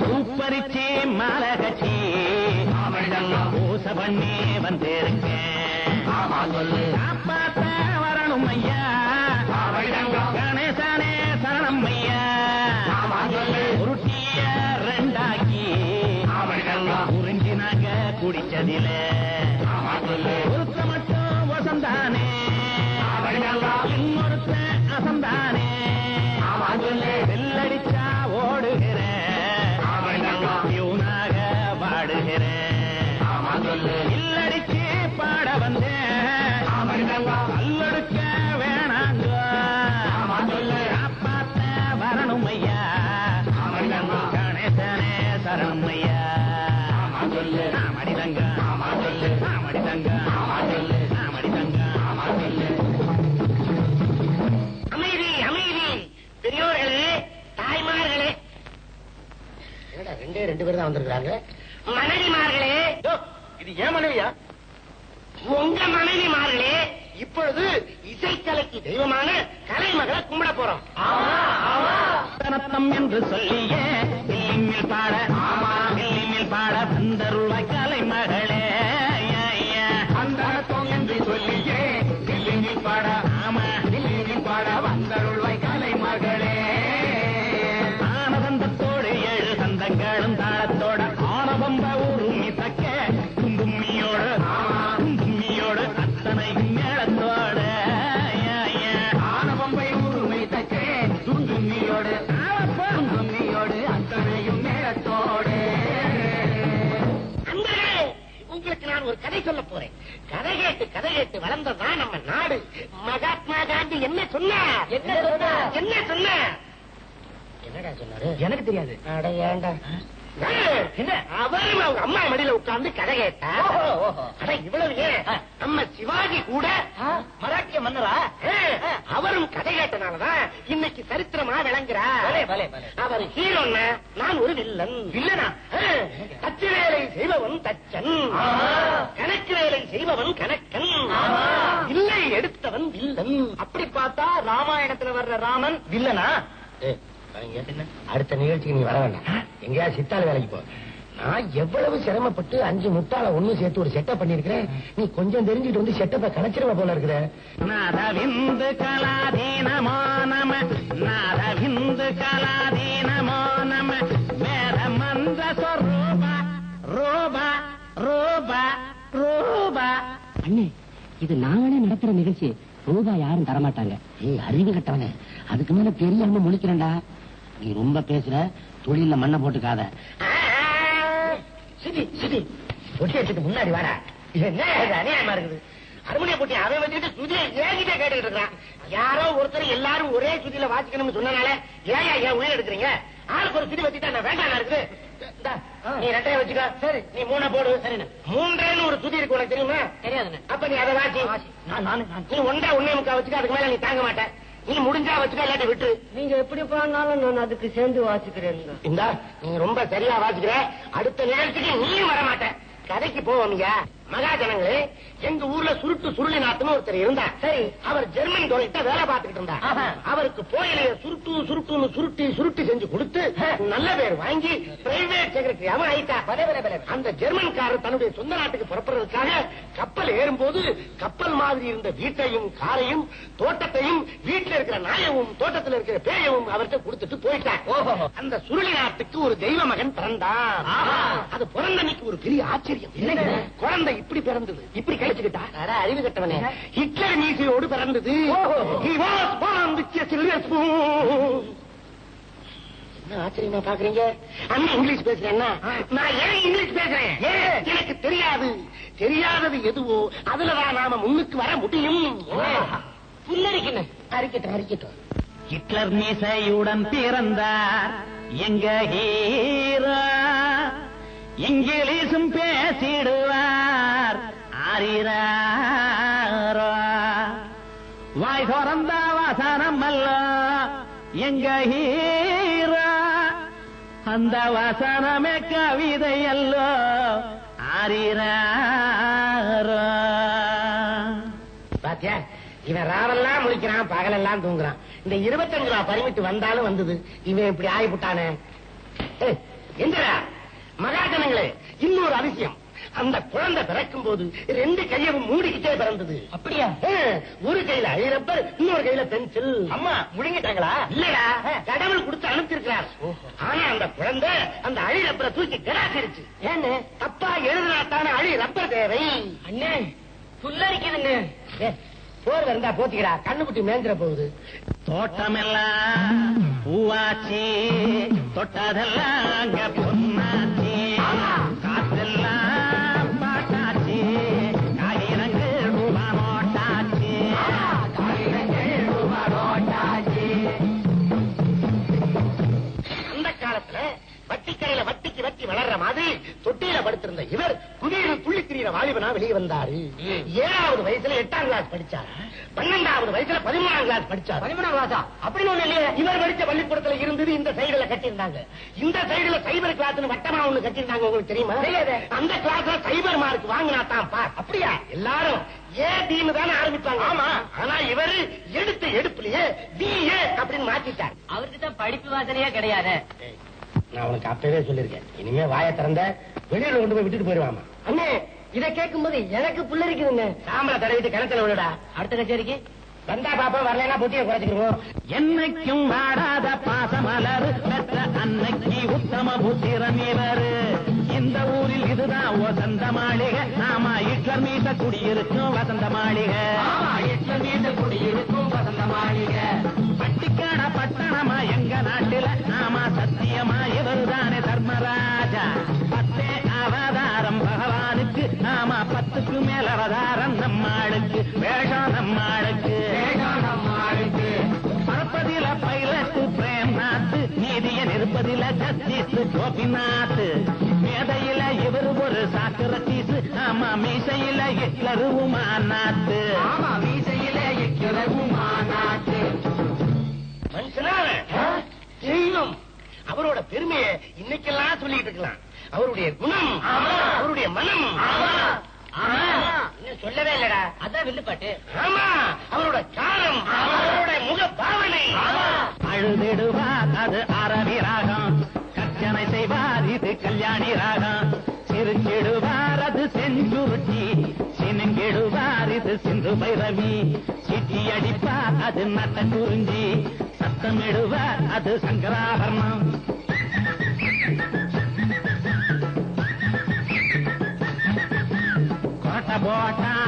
பூப்பறிச்சி மாலை கட்டி பூச பண்ணி வந்திருக்கேன் காப்பாத்த வரணும் ஐயா கணேசானே சரணம் ஐயா உருட்டிய ரெண்டாக்கி. உறிஞ்சி நாங்க குடிச்சதில. ஒருத்த மட்டும் வசந்தானே. ரெண்டே ரெண்டு பேர் தான் வந்திருக்காங்க மனைவிமார்களே. இது ஏன் மனைவியா? உங்க மனைவிமார்களே. இப்பொழுது இசைக்கலைக்கு தெய்வமான கலைமகளை கும்பிட போறோம். என்று சொல்லியே பாட பாட வந்தருள்வாய் ஏழு சந்தங்களும் தாளத்தோட ஆனபம்ப உருமி தக்க. கும்பும்மியோடு கும்பும்மியோடு அத்தனையும் மேளத்தோட. ஆனபம்பை உருமை தக்க. துந்தும்மியோடு துந்தும்மியோடு அத்தனையும் மேளத்தோடு. உங்களுக்கு நான் ஒரு கதை சொல்ல போறேன். கதை கேட்டு கதை கேட்டு வளர்ந்ததுதான் நம்ம நாடு. மகாத்மா காந்தி என்ன சொன்னார்? என்ன சொன்னார்? என்ன சொன்னார்? என்னடா சொன்னாரு? எனக்கு தெரியாது. அட ஏன்டா? என்ன? அவரும் அவங்க அம்மா மடியில உட்கார்ந்து கதை கேட்டா. அட இவ்வளவு ஏன். நம்ம சிவாஜி கூட? மராட்டிய மன்னரா? அவரும் கதை கேட்டனாலதான் இன்னைக்கு சரித்திரமா பலே. அவர் ஹீரோன்னா நான் ஒரு வில்லன். வில்லனா? தச்சு வேலை செய்பவன் தச்சன். கணக்கு வேலை செய்பவன் கணக்கன். இல்லை எடுத்தவன் வில்லன். அப்படி பார்த்தா ராமாயணத்துல வர்ற ராமன் வில்லனா? அடுத்த நிகழ்ச்சிக்கு நீ வர வேண்டாம். எங்கேயா சித்தாள் வேலைக்கு போ. நான் எவ்வளவு சிரமப்பட்டு அஞ்சு முட்டாள ஒண்ணு சேர்த்து ஒரு செட்டப் பண்ணிருக்கிறேன் நீ கொஞ்சம் தெரிஞ்சுட்டு வந்து செட்டப்பை கணச்சிருவ போல இருக்கிற நாதவிந்து கலாதீனமோ நம நாதவிந்து கலாதீனமோ நம. வேத மந்திர ஸ்வரூப ரூப ரூப ரூப. அண்ணே இது நாங்களே நடத்துற நிகழ்ச்சி. ரூபா யாரும் தரமாட்டாங்க. ஏய் அறிவு கட்டவனே. அதுக்கு மேல தெரியாம முழிக்கிறேன்டா. நீ ரொம்ப பேசுற தொழில மண்ணை போட்டுக்காத. சிதி ஒட்டி வச்சுட்டு முன்னாடி வாடா. இது என்ன அநியாயமா இருக்குது? அருமணிய போட்டி அவன் வச்சுட்டு சுதியை ஏகிட்ட கேட்டுக்கிட்டு இருக்கான் யாரோ ஒருத்தர் எல்லாரும் ஒரே சுதியில வாசிக்கணும்னு சொன்னனால ஏன் ஏன் உயிர் எடுக்கிறீங்க? ஆளுக்கு ஒரு சுதி வச்சுட்டா நான் வேண்டாம் இருக்குது. நீ ரெட்டையை வச்சுக்க. சரி. நீ மூணை போடு. சரிண்ணே. மூன்றேன்னு ஒரு சுதி இருக்கு உனக்கு தெரியுமா? தெரியாதுண்ணே. அப்ப நீ அதை வாசி. நான் நானு நீ ஒன்றா ஒன்னே முக்கா வச்சுக்க அதுக்கு மேல நீ தாங்க மாட்ட. நீ முடிஞ்சா வச்சுக்க இல்லாட்டி விட்டு. நீங்க எப்படி பண்ணாலும் நான் அதுக்கு சேர்ந்து வாசிக்கிறேன் இந்தா நீ ரொம்ப சரியா வாசிக்கிற. அடுத்த நிகழ்ச்சிக்கு நீயும் வர மாட்ட கதைக்கு போவோம்யா மகாஜனங்களே எங்க ஊர்ல சுருட்டு சுருளி நாட்டுன்னு ஒருத்தர் இருந்தா சரி. அவர் ஜெர்மன் தொழில்கிட்ட வேலை பார்த்துக்கிட்டு இருந்தா ஆஹா. அவருக்கு போயிலைய சுருட்டு சுருட்டுன்னு சுருட்டி சுருட்டி செஞ்சு கொடுத்து நல்ல பேர் வாங்கி பிரைவேட் செக்ரட்டரியாவும் ஆயிட்டா அந்த ஜெர்மன்காரர் தன்னுடைய சொந்த நாட்டுக்கு புறப்படுறதுக்காக கப்பல் ஏறும்போது கப்பல் மாதிரி இருந்த வீட்டையும் காரையும் தோட்டத்தையும் வீட்டுல இருக்கிற நாயவும் தோட்டத்துல இருக்கிற பேயவும் அவர்கிட்ட கொடுத்துட்டு போயிட்டார். அந்த சுருளி நாட்டுக்கு ஒரு தெய்வ மகன் பிறந்தான். அது பிறந்த அன்னைக்கு ஒரு பெரிய ஆச்சரியம்? குழந்தை இப்படி பிறந்தது? இப்படி கழிச்சுக்கிட்டா அறிவு கட்டவனே. ஹிட்லர் மீசையோடு பிறந்தது. என்ன ஆச்சரியமா பாக்குறீங்க? அண்ணன் இங்கிலீஷ் பேசுறேன்னா நான் ஏன் இங்கிலீஷ் பேசுறேன்? எனக்கு தெரியாது. தெரியாதது எதுவோ அதுலதான் நாம முன்னுக்கு வர முடியும். புல்லரிக்கணும் அரிக்கட்டும் அரிக்கட்டும் ஹிட்லர் மீசையுடன் பிறந்தார். எங்க ஹீரோ? இங்கிலீஷும் பேசிடுவார். மாறினாரோ வாய் திறந்த வசனம் அல்ல எங்க ஹீரா? அந்த வசனமே கவிதை அல்லோ ஆரிராரோ பாத்தியா இவன் ராவெல்லாம் முடிக்கிறான் பகலெல்லாம் தூங்குறான். இந்த இருபத்தஞ்சு ரூபா பரிமிட்டு வந்தாலும் வந்தது இவன் இப்படி ஆகிவிட்டானே. ஏய், எந்திரா மகாஜனங்களே இன்னொரு அதிசயம். அந்த குழந்தை பிறக்கும் போது ரெண்டு கையவும் மூடிக்கிட்டே பிறந்தது. அப்படியா? ஒரு கையில ஐ ரப்பர் இன்னொரு கையில பென்சில். அம்மா முழுங்கிட்டாங்களா இல்லடா கடவுள் கொடுத்து அனுப்பிச்சிருக்கிறார் ஆனா அந்த குழந்தை அந்த அழி ரப்பரை தூக்கி கிடாசிருச்சு. ஏன்னு? தப்பா எழுதினாத்தான அழி ரப்பர் தேவை. அண்ணே புல்லரிக்குதுங்க போர் இருந்தா போத்திக்கிறா கண்ணுக்குட்டி மேஞ்சிர போகுது. தோட்டமெல்லாம் பூவாச்சி தொட்டதெல்லாம் வாலிபனா வெளியே வந்தாரு. ஏழாவது வயசுல எட்டாம் கிளாஸ் படிச்சார். பன்னெண்டாவது வயசுல பதிமூணாம் கிளாஸ் படிச்சார். பதிமூணாம் கிளாஸா அப்படின்னு ஒண்ணு இல்லையே இவர் படிச்ச பள்ளிக்கூடத்துல இருந்தது இந்த சைடுல கட்டியிருந்தாங்க. இந்த சைடுல சைபர் கிளாஸ்னு வட்டமா ஒண்ணு கட்டியிருந்தாங்க உங்களுக்கு தெரியுமா. அந்த கிளாஸ்ல சைபர் மார்க் வாங்கினா தான் பா அப்படியா? எல்லாரும் ஏ டீம் தானே ஆரம்பிப்பாங்க. ஆமா. ஆனா இவரு எடுத்த எடுப்புலயே பி ஏ அப்படின்னு மாத்திட்டார். அவருக்கு தான் படிப்பு வாசனையே கிடையாது. நான் உனக்கு அப்பவே சொல்லிருக்கேன் இனிமே வாயை திறந்த வெளியில கொண்டு போய் விட்டுட்டு போயிருவாமா? அண்ணே இத கேட்கும் போது எனக்கு புல்லரிக்குதுங்க சாம்பலை தடவிட்டு கிணத்துல விடுடா அடுத்த கச்சேரிக்கு? வந்தா பாப்பா வரலைன்னா பொட்டியை குறைச்சிக்கிடுவோம். என்னைக்கும் வாடாத பாசமலர் பெற்ற அன்னைக்கு உத்தம புத்திரன் இவரு. இந்த ஊரில் இதுதான் வசந்த மாளிகை. நாம இட்லர் மீச குடியிருக்கும் வசந்த மாளிகை. குடியிருக்கும் வசந்த மாளிகை. பட்டிக்காட பட்டணமா எங்க நாட்டில? நாம சத்தியமா பகவானுக்கு நாம பத்துக்கு மேல அவதாரம் நம்மாளுக்கு. வேஷம் நம்மாளுக்கு. பரப்பதில பைலட் பிரேம்நாத் நீதிய நிருப்பதில ஜஸ்டிஸ் கோபிநாத் மேதையில இவர் ஒரு சாக்கிரத்தீஸ் ஆமா மீசையில ஹிட்லர் உமாநாத் ஆமா மீசையில எக்கிறவுமானாட்டு அவரோட பெருமையை இன்னைக்கெல்லாம் சொல்லிட்டு இருக்கலாம். அவருடைய குணம் அவருடைய மனம். சொல்லவே இல்லடா. அதான் வில்லுப்பாட்டு. ஆமா. அவரோட காலம் அவரோட முக பாவனை அழுதிடுவார் அது அரவி ராகம். கர்ச்சனை செய்வார் இது கல்யாணி ராகம். சிரிச்சிடுவார் அது செஞ்சுருட்டி சினுங்கிடுவார் இது சிந்து பைரவி. சிட்டி அடிப்பார் அது நட்ட குறிஞ்சி சத்தமிடுவார் அது சங்கராபரணம். கொரட்டை போட்டால்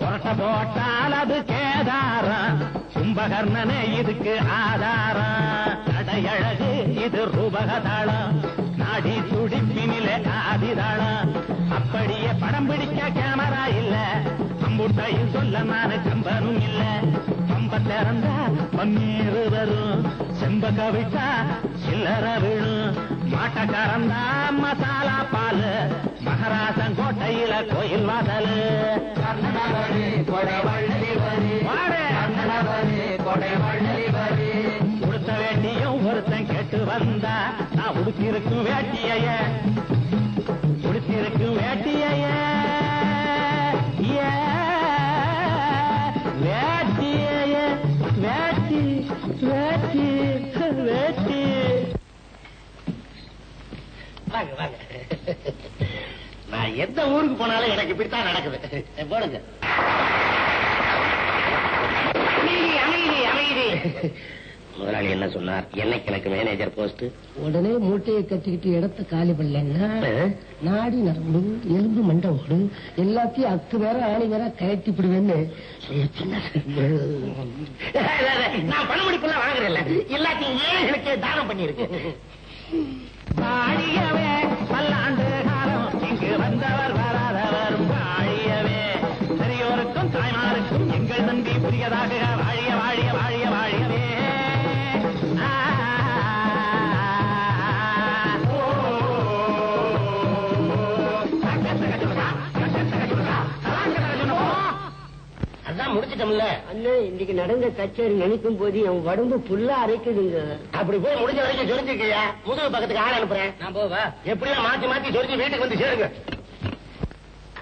கொரட்டை போட்டால் அது கேதாரம். கும்பகர்ணனே இதுக்கு ஆதாரம். அடையழகு இது ரூபகதாளம். நாடி துடிப்பினிலே ஆதிதாளம். அப்படியே படம் பிடிக்க வரும் இல்ல. பம்ப திறந்தா பன்னீர் வரும். செம்ப விட்டா சில்லற விழும். மாட்ட கறந்தா மசாலா பால். மகராசன் கோட்டையில கோயில் வாசல். கொடுத்த வேண்டியும் ஒருத்தன் கேட்டு வந்தா நான் உடுத்திருக்கும் வேட்டிய எந்த ஊருக்கு போனாலும் எனக்கு இப்படித்தான் நடக்குது. போடுங்க. முதலாளி என்ன சொன்னார்? என்னைக்கு எனக்கு மேனேஜர் போஸ்ட் உடனே மூட்டையை கட்டிக்கிட்டு இடத்த காலி பண்ணலன்னா நாடி நரம்பு எலும்பு மண்டை ஓடு எல்லாத்தையும் அக்கு வேற ஆணி வேற கயட்டி விடுவேன்னு. நான் பண முடிப்பெல்லாம் வாங்குறேன்ல. எல்லாத்தையும் ஏழைகளுக்கு தானம் பல்லாண்டு. முடிச்சிட்டோம்ல அண்ணே இன்னைக்கு நடந்த கச்சேரி நினைக்கும் போது என் உடம்பு புல்லா அரைக்குதுங்க. அப்படி போய் முடிஞ்ச வரைக்கும் சொரிஞ்சுக்கையா முதுகு பக்கத்துக்கு ஆள் அனுப்புறேன். நான் போவா? எப்படியா மாத்தி மாத்தி சொரிஞ்சு வீட்டுக்கு வந்து சேருங்க.